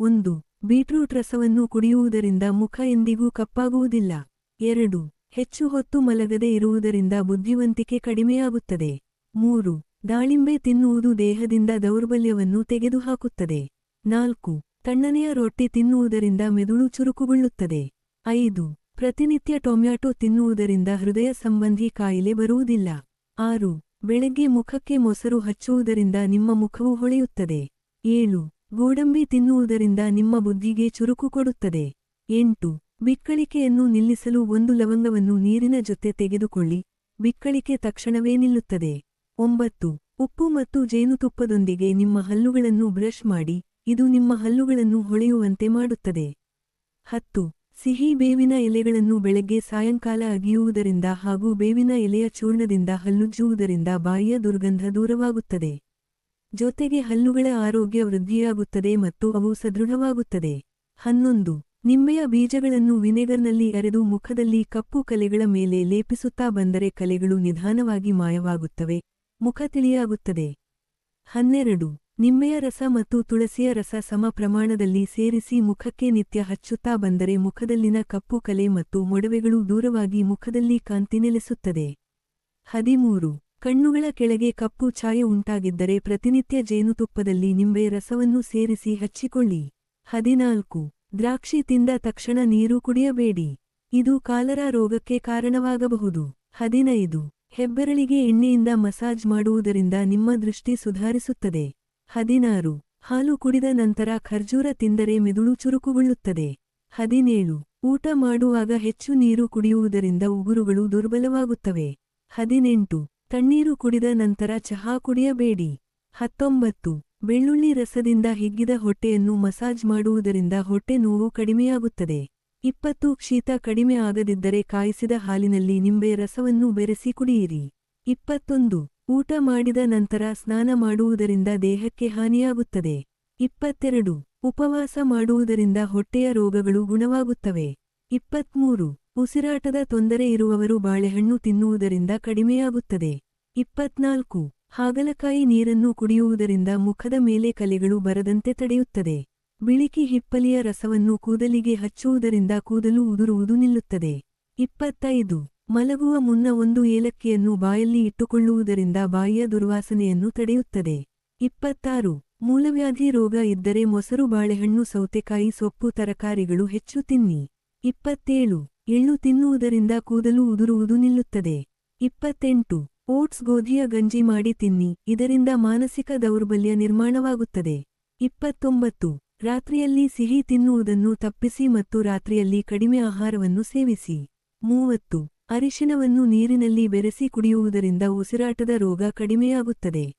ಒಂದು, ಬೀಟ್ರೂಟ್ ರಸವನ್ನು ಕುಡಿಯುವುದರಿಂದ ಮುಖ ಎಂದಿಗೂ ಕಪ್ಪಾಗುವುದಿಲ್ಲ. ಎರಡು, ಹೆಚ್ಚು ಹೊತ್ತು ಮಲಗದೆ ಇರುವುದರಿಂದ ಬುದ್ಧಿವಂತಿಕೆ ಕಡಿಮೆಯಾಗುತ್ತದೆ. ಮೂರು, ದಾಳಿಂಬೆ ತಿನ್ನುವುದು ದೇಹದಿಂದ ದೌರ್ಬಲ್ಯವನ್ನು ತೆಗೆದುಹಾಕುತ್ತದೆ. ನಾಲ್ಕು, ತಣ್ಣನೆಯ ರೊಟ್ಟಿ ತಿನ್ನುವುದರಿಂದ ಮೆದುಳು ಚುರುಕುಗೊಳ್ಳುತ್ತದೆ. ಐದು, ಪ್ರತಿನಿತ್ಯ ಟೊಮ್ಯಾಟೊ ತಿನ್ನುವುದರಿಂದ ಹೃದಯ ಸಂಬಂಧಿ ಕಾಯಿಲೆ ಬರುವುದಿಲ್ಲ. ಆರು, ಬೆಳಗ್ಗೆ ಮುಖಕ್ಕೆ ಮೊಸರು ಹಚ್ಚುವುದರಿಂದ ನಿಮ್ಮ ಮುಖವು ಹೊಳೆಯುತ್ತದೆ. ಏಳು ಗೋಡಂಬಿ ತಿನ್ನುವುದರಿಂದ ನಿಮ್ಮ ಬುದ್ಧಿಗೆ ಚುರುಕು ಕೊಡುತ್ತದೆ. ಎಂಟು. ಬಿಕ್ಕಳಿಕೆಯನ್ನು ನಿಲ್ಲಿಸಲು ಒಂದು ಲವಂಗವನ್ನು ನೀರಿನ ಜೊತೆ ತೆಗೆದುಕೊಳ್ಳಿ. ಬಿಕ್ಕಳಿಕೆ ತಕ್ಷಣವೇ ನಿಲ್ಲುತ್ತದೆ. ಒಂಬತ್ತು. ಉಪ್ಪು ಮತ್ತು ಜೇನುತುಪ್ಪದೊಂದಿಗೆ ನಿಮ್ಮ ಹಲ್ಲುಗಳನ್ನು ಬ್ರಷ್ ಮಾಡಿ, ಇದು ನಿಮ್ಮ ಹಲ್ಲುಗಳನ್ನು ಹೊಳೆಯುವಂತೆ ಮಾಡುತ್ತದೆ. ಹತ್ತು. ಸಿಹಿ ಬೇವಿನ ಎಲೆಗಳನ್ನು ಬೆಳಗ್ಗೆ ಸಾಯಂಕಾಲ ಅಗಿಯುವುದರಿಂದ ಹಾಗೂ ಬೇವಿನ ಎಲೆಯ ಚೂರ್ಣದಿಂದ ಹಲ್ಲುಜ್ಜುವುದರಿಂದ ಬಾಯಿಯ ದುರ್ಗಂಧ ದೂರವಾಗುತ್ತದೆ. ಜೊತೆಗೆ ಹಲ್ಲುಗಳ ಆರೋಗ್ಯ ವೃದ್ಧಿಯಾಗುತ್ತದೆ ಮತ್ತು ಅವು ಸದೃಢವಾಗುತ್ತದೆ. ಹನ್ನೊಂದು. ನಿಂಬೆಯ ಬೀಜಗಳನ್ನು ವಿನೆಗರ್ನಲ್ಲಿ ಅರೆದು ಮುಖದಲ್ಲಿ ಕಪ್ಪು ಕಲೆಗಳ ಮೇಲೆ ಲೇಪಿಸುತ್ತಾ ಬಂದರೆ ಕಲೆಗಳು ನಿಧಾನವಾಗಿ ಮಾಯವಾಗುತ್ತವೆ. ಮುಖ ತಿಳಿಯಾಗುತ್ತದೆ. ಹನ್ನೆರಡು. ನಿಂಬೆಯ ರಸ ಮತ್ತು ತುಳಸಿಯ ರಸ ಸಮ ಪ್ರಮಾಣದಲ್ಲಿ ಸೇರಿಸಿ ಮುಖಕ್ಕೆ ನಿತ್ಯ ಹಚ್ಚುತ್ತಾ ಬಂದರೆ ಮುಖದಲ್ಲಿನ ಕಪ್ಪು ಕಲೆ ಮತ್ತು ಮೊಡವೆಗಳು ದೂರವಾಗಿ ಮುಖದಲ್ಲಿ ಕಾಂತಿ ನೆಲೆಸುತ್ತದೆ. ಹದಿಮೂರು. ಕಣ್ಣುಗಳ ಕೆಳಗೆ ಕಪ್ಪು ಛಾಯೆ ಉಂಟಾಗಿದ್ದರೆ ಪ್ರತಿನಿತ್ಯ ಜೇನುತುಪ್ಪದಲ್ಲಿ ನಿಂಬೆ ರಸವನ್ನು ಸೇರಿಸಿ ಹಚ್ಚಿಕೊಳ್ಳಿ. ಹದಿನಾಲ್ಕು. ದ್ರಾಕ್ಷಿ ತಿಂದ ತಕ್ಷಣ ನೀರು ಕುಡಿಯಬೇಡಿ. ಇದು ಕಾಲರ ರೋಗಕ್ಕೆ ಕಾರಣವಾಗಬಹುದು. ಹದಿನೈದು. ಹೆಬ್ಬೆರಳಿಗೆ ಎಣ್ಣೆಯಿಂದ ಮಸಾಜ್ ಮಾಡುವುದರಿಂದ ನಿಮ್ಮ ದೃಷ್ಟಿ ಸುಧಾರಿಸುತ್ತದೆ. ಹದಿನಾರು. ಹಾಲು ಕುಡಿದ ನಂತರ ಖರ್ಜೂರ ತಿಂದರೆ ಮಿದುಳು ಚುರುಕುಗೊಳ್ಳುತ್ತದೆ. ಹದಿನೇಳು. ಊಟ ಮಾಡುವಾಗ ಹೆಚ್ಚು ನೀರು ಕುಡಿಯುವುದರಿಂದ ಉಗುರುಗಳು ದುರ್ಬಲವಾಗುತ್ತವೆ. ಹದಿನೆಂಟು. ತಣ್ಣೀರು ಕುಡಿದ ನಂತರ ಚಹಾ ಕುಡಿಯಬೇಡಿ. ಹತ್ತೊಂಬತ್ತು. ಬೆಳ್ಳುಳ್ಳಿ ರಸದಿಂದ ಹಿಗ್ಗಿದ ಹೊಟ್ಟೆಯನ್ನು ಮಸಾಜ್ ಮಾಡುವುದರಿಂದ ಹೊಟ್ಟೆ ನೋವು ಕಡಿಮೆಯಾಗುತ್ತದೆ. ಇಪ್ಪತ್ತು. ಶೀತ ಕಡಿಮೆ ಆಗದಿದ್ದರೆ ಕಾಯಿಸಿದ ಹಾಲಿನಲ್ಲಿ ನಿಂಬೆ ರಸವನ್ನು ಬೆರೆಸಿ ಕುಡಿಯಿರಿ. ಇಪ್ಪತ್ತೊಂದು. ಊಟ ಮಾಡಿದ ನಂತರ ಸ್ನಾನ ಮಾಡುವುದರಿಂದ ದೇಹಕ್ಕೆ ಹಾನಿಯಾಗುತ್ತದೆ. ಇಪ್ಪತ್ತೆರಡು. ಉಪವಾಸ ಮಾಡುವುದರಿಂದ ಹೊಟ್ಟೆಯ ರೋಗಗಳು ಗುಣವಾಗುತ್ತವೆ. ಇಪ್ಪತ್ಮೂರು. ಉಸಿರಾಟದ ತೊಂದರೆ ಇರುವವರು ಬಾಳೆಹಣ್ಣು ತಿನ್ನುವುದರಿಂದ ಕಡಿಮೆಯಾಗುತ್ತದೆ. ಇಪ್ಪತ್ನಾಲ್ಕು. ಹಾಗಲಕಾಯಿ ನೀರನ್ನು ಕುಡಿಯುವುದರಿಂದ ಮುಖದ ಮೇಲೆ ಕಲೆಗಳು ಬರದಂತೆ ತಡೆಯುತ್ತದೆ. ಬಿಳಿಕಿ ಹಿಪ್ಪಲಿಯ ರಸವನ್ನು ಕೂದಲಿಗೆ ಹಚ್ಚುವುದರಿಂದ ಕೂದಲು ಉದುರುವುದು ನಿಲ್ಲುತ್ತದೆ. ಇಪ್ಪತ್ತೈದು. ಮಲಗುವ ಮುನ್ನ ಒಂದು ಏಲಕ್ಕಿಯನ್ನು ಬಾಯಲ್ಲಿ ಇಟ್ಟುಕೊಳ್ಳುವುದರಿಂದ ಬಾಯಿಯ ದುರ್ವಾಸನೆಯನ್ನು ತಡೆಯುತ್ತದೆ. ಇಪ್ಪತ್ತಾರು. ಮೂಲವ್ಯಾಧಿ ರೋಗ ಇದ್ದರೆ ಮೊಸರು, ಬಾಳೆಹಣ್ಣು, ಸೌತೆಕಾಯಿ, ಸೊಪ್ಪು, ತರಕಾರಿಗಳು ಹೆಚ್ಚು ತಿನ್ನಿ. ಇಪ್ಪತ್ತೇಳು. ಎಳ್ಳು ತಿನ್ನುವುದರಿಂದ ಕೂದಲು ಉದುರುವುದು ನಿಲ್ಲುತ್ತದೆ. ಇಪ್ಪತ್ತೆಂಟು. ಓಟ್ಸ್ ಗೋಧಿಯ ಗಂಜಿ ಮಾಡಿ ತಿನ್ನಿ, ಇದರಿಂದ ಮಾನಸಿಕ ದೌರ್ಬಲ್ಯ ನಿರ್ಮಾಣವಾಗುತ್ತದೆ. ಇಪ್ಪತ್ತೊಂಬತ್ತು. ರಾತ್ರಿಯಲ್ಲಿ ಸಿಹಿ ತಿನ್ನುವುದನ್ನು ತಪ್ಪಿಸಿ ಮತ್ತು ರಾತ್ರಿಯಲ್ಲಿ ಕಡಿಮೆ ಆಹಾರವನ್ನು ಸೇವಿಸಿ. ಮೂವತ್ತು. ಅರಿಶಿನವನ್ನು ನೀರಿನಲ್ಲಿ ಬೆರೆಸಿ ಕುಡಿಯುವುದರಿಂದ ಉಸಿರಾಟದ ರೋಗ ಕಡಿಮೆಯಾಗುತ್ತದೆ.